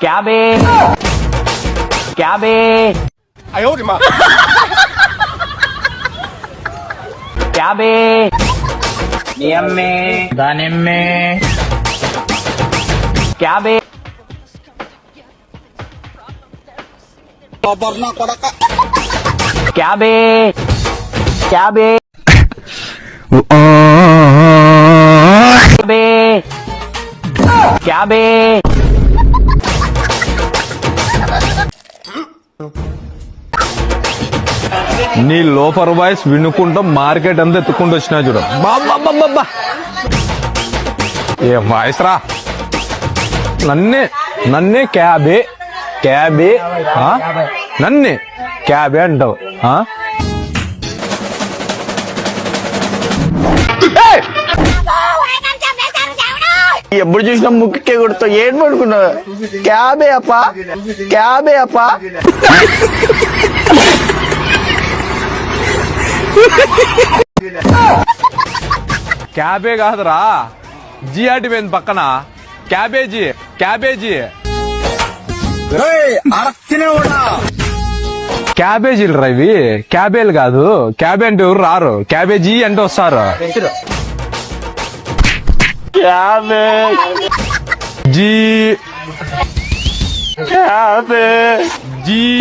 क्या बे? क्या बे? आयो माँ क्या बे? नियम में। दाने में। क्या बे? बरना पड़का। क्या बे? क्या बे? क्या बे? क्या बे? నీ లోఫర్ వాయిస్ వినుకుంటూ మార్కెట్ అంతా ఎత్తుకుంటూ వచ్చినా చూడు. బాబా ఏ వాయిస్ రా. నన్నే నన్నే క్యాబే క్యాబే? నన్నే క్యాబే అంటావు ఆ? ఎప్పుడు చూసినా ముక్కుకే కొడుతావు ఏం పడుకున్నావు. క్యాబే అప్ప క్యాబే అప్ప. క్యాబే కాదురా. జిఆర్టీ పోయింది పక్కన. Cabbage cabbage. క్యాబేజీలు రా ఇవి. క్యాబేలు కాదు. క్యాబే అంటే ఎవరు రారు. క్యాబేజీ అంటే వస్తారు. క్యాబే. జీ. క్యాబే. జీ.